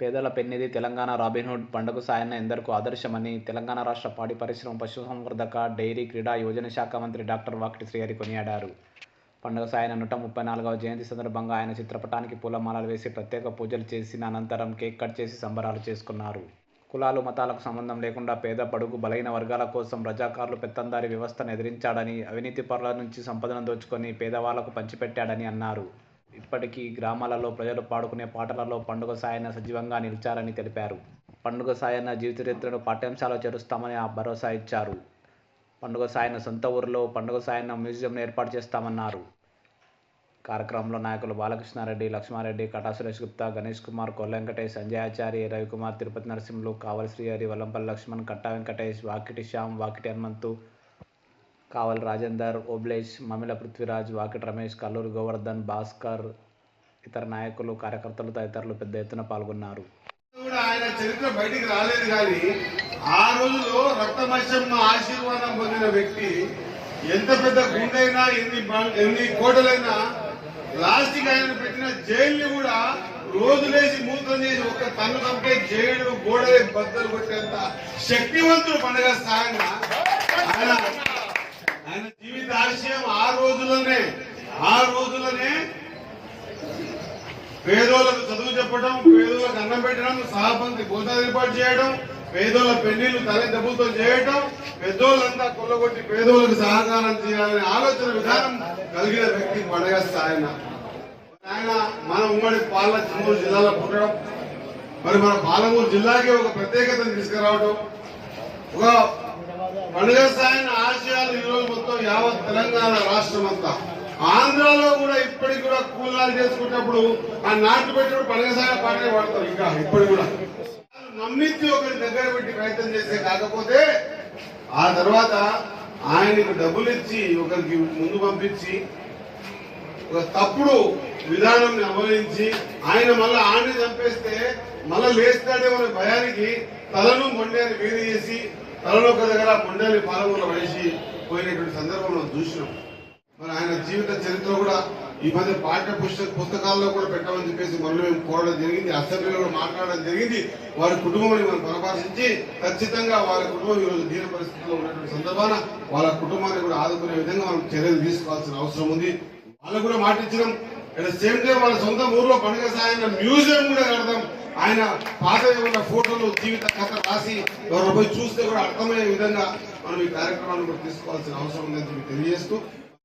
పేదల పెన్నిది తెలంగాణ రాబిన్హుడ్ పండుగ సాయన్న ఎందరికో ఆదర్శమని తెలంగాణ రాష్ట్ర పాడి పరిశ్రమ పశుసంవర్ధక డైరీ క్రీడా యువజన శాఖ మంత్రి డాక్టర్ వాకిటి శ్రీహరి కొనియాడారు. పండుగ సాయన నూట ముప్పై నాలుగవ జయంతి సందర్భంగా ఆయన చిత్రపటానికి పూలమాలలు వేసి ప్రత్యేక పూజలు చేసిన అనంతరం కేక్ కట్ చేసి సంబరాలు చేసుకున్నారు. కులాలు మతాలకు సంబంధం లేకుండా పేద పడుగు బలైన వర్గాల కోసం రజాకారులు పెత్తందారి వ్యవస్థను ఎదిరించాడని అవినీతి పరుల నుంచి సంపదను దోచుకొని పేదవాళ్ళకు పంచిపెట్టాడని అన్నారు. ఇప్పటికీ గ్రామాలలో ప్రజలు పాడుకునే పాటలలో పండుగ సాయన్న సజీవంగా నిలిచారని తెలిపారు. పండుగ సాయన్న జీవిత చరిత్రను పాఠ్యాంశాలు చేరుస్తామని ఆ భరోసా ఇచ్చారు. పండుగ సాయన్న సొంత ఊరిలో పండుగ సాయన్న మ్యూజియంను ఏర్పాటు చేస్తామన్నారు. కార్యక్రమంలో నాయకులు బాలకృష్ణారెడ్డి లక్ష్మారెడ్డి కటా సురేష్ గుప్తా గణేష్ కుమార్ కొల్ల వెంకటేష్ సంజయాచారి రవికుమార్ తిరుపతి నరసింహులు కావలి శ్రీహరి వల్లంపల్లి లక్ష్మణ్ కట్టా వెంకటేష్ వాకిటి శ్యామ్ వాకిటి హనుమంతు కావలి రాజేందర్ ఓబ్లేష్ మమిల పృథ్వీరాజ్ వాకిట్ రమేష్ కల్లూరి గోవర్ధన్ భాస్కర్ ఇతర నాయకులు కార్యకర్తలు తదితరులు పెద్ద ఎత్తున పాల్గొన్నారు. కూడా ఆయన చరిత్ర బయటికి రాలేదు కానీ ఆ రోజులో రక్తమత్యమ్మ ఆశీర్వాదం పొందిన వ్యక్తి ఎంత పెద్ద గుండైనా ఎన్ని ఎన్ని కోటలైనా లాస్ట్కి ఆయన పెట్టిన జైల్ని కూడా రోజులేసి మూత్రం చేసి ఒక్క తన్ను కంపే జైలు గోడలే బద్దలు కొట్టేంత శక్తివంతుడు పండుగ సాయంగా ఆయన ఆశయం ఆ రోజులనే ఆ రోజులనే పేదోళ్ళకు చదువు చెప్పడం పేదోళ్ళకు అన్నం పెట్టడం సహాపంతి భోజనాలు ఏర్పాటు చేయడం పేదోళ్ళ పెళ్ళిళ్ళు తల డబ్బులతో చేయడం పెద్దోళ్ళంతా కొల్లగొట్టి పేదోళ్ళకు సహకారం చేయాలనే ఆలోచన విధానం కలిగిన వ్యక్తి పడగస్తా ఆయన ఆయన మన ఉమ్మడి పాల చిన్నూరు జిల్లాలో పుట్టడం. మరి మన పాలమూరు జిల్లాకి ఒక ప్రత్యేకతను తీసుకురావడం ఒక పండుగ ఆశయాలు ఈ రోజు మొత్తం యావత్ తెలంగాణ రాష్ట్రం అంతా. ఆంధ్రాలో కూడా ఇప్పటికి కూడా కూలాలు చేసుకున్నప్పుడు ఆ నాటు పెట్టిన పండుగ సాయన పాటలే పాడతారు ఇంకా ఇప్పటికి కూడా. నమ్మించి ఒకరి దగ్గర పెట్టి ప్రయత్నం చేస్తే కాకపోతే ఆ తర్వాత ఆయనకు డబ్బులు ఇచ్చి ఒకరికి ముందు పంపించి ఒక తప్పుడు విధానం అమలించి ఆయన మళ్ళీ ఆడిని చంపేస్తే మళ్ళా లేస్తాడేమో భయానికి తలను మొండాన్ని వేరు చేసి తలలో ఒక దగ్గర మొండాన్ని పాలమూల వేసి పోయినటువంటి సందర్భం మనం చూసినాం. మరి ఆయన జీవిత చరిత్ర కూడా ఈ మధ్య పాఠ్య పుస్తక పుస్తకాల్లో కూడా పెట్టమని చెప్పేసి మనలో మేము కోరడం జరిగింది అసెంబ్లీలో కూడా మాట్లాడడం జరిగింది. వారి కుటుంబాన్ని మనం పరామర్శించి ఖచ్చితంగా వారి కుటుంబం ఈరోజు దీన పరిస్థితిలో ఉన్నటువంటి సందర్భాన వాళ్ళ కుటుంబాన్ని కూడా ఆదుకునే విధంగా మనం చర్యలు తీసుకోవాల్సిన అవసరం ఉంది. వాళ్ళకు కూడా మాటించడం అట్ సేమ్ టైం వాళ్ళ సొంత ఊర్లో పండుగ సాయంత్రం మ్యూజియం కూడా కడదాం. ఆయన పాత ఉన్న ఫోటోలు జీవిత కథ రాసి ఎవరు పోయి చూస్తే కూడా అర్థమయ్యే విధంగా మనం ఈ కార్యక్రమాన్ని కూడా తీసుకోవాల్సిన అవసరం ఉందని చెప్పి తెలియజేస్తూ